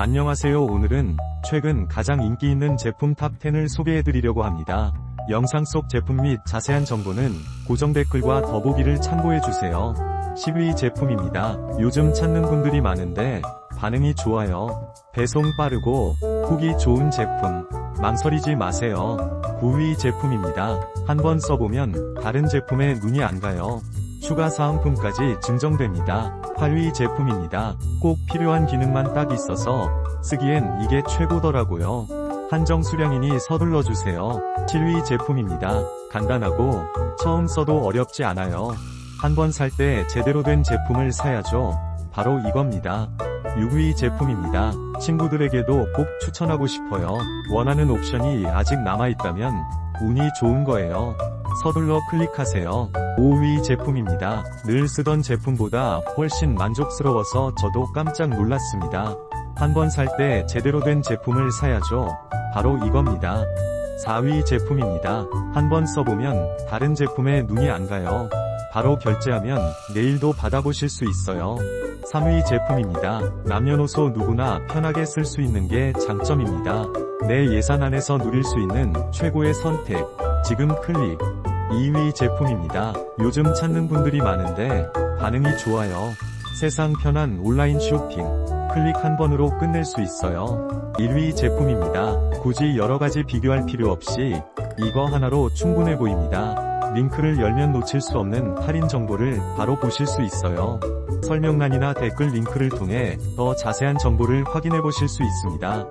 안녕하세요 오늘은 최근 가장 인기 있는 제품 탑10을 소개해드리려고 합니다. 영상 속 제품 및 자세한 정보는 고정 댓글과 더보기를 참고해주세요. 10위 제품입니다. 요즘 찾는 분들이 많은데 반응이 좋아요. 배송 빠르고 후기 좋은 제품. 망설이지 마세요. 9위 제품입니다. 한번 써보면 다른 제품에 눈이 안 가요. 추가 사은품까지 증정됩니다. 8위 제품입니다. 꼭 필요한 기능만 딱 있어서 쓰기엔 이게 최고더라고요. 한정 수량이니 서둘러 주세요. 7위 제품입니다. 간단하고 처음 써도 어렵지 않아요. 한 번 살 때 제대로 된 제품을 사야죠. 바로 이겁니다. 6위 제품입니다. 친구들에게도 꼭 추천하고 싶어요. 원하는 옵션이 아직 남아있다면 운이 좋은 거예요. 서둘러 클릭하세요. 5위 제품입니다. 늘 쓰던 제품보다 훨씬 만족스러워서 저도 깜짝 놀랐습니다. 한 번 살 때 제대로 된 제품을 사야죠. 바로 이겁니다. 4위 제품입니다. 한 번 써보면 다른 제품에 눈이 안 가요. 바로 결제하면 내일도 받아보실 수 있어요. 3위 제품입니다. 남녀노소 누구나 편하게 쓸 수 있는 게 장점입니다. 내 예산 안에서 누릴 수 있는 최고의 선택. 지금 클릭. 2위 제품입니다. 요즘 찾는 분들이 많은데 반응이 좋아요. 세상 편한 온라인 쇼핑. 클릭 한 번으로 끝낼 수 있어요. 1위 제품입니다. 굳이 여러가지 비교할 필요 없이 이거 하나로 충분해 보입니다. 링크를 열면 놓칠 수 없는 할인 정보를 바로 보실 수 있어요. 설명란이나 댓글 링크를 통해 더 자세한 정보를 확인해 보실 수 있습니다.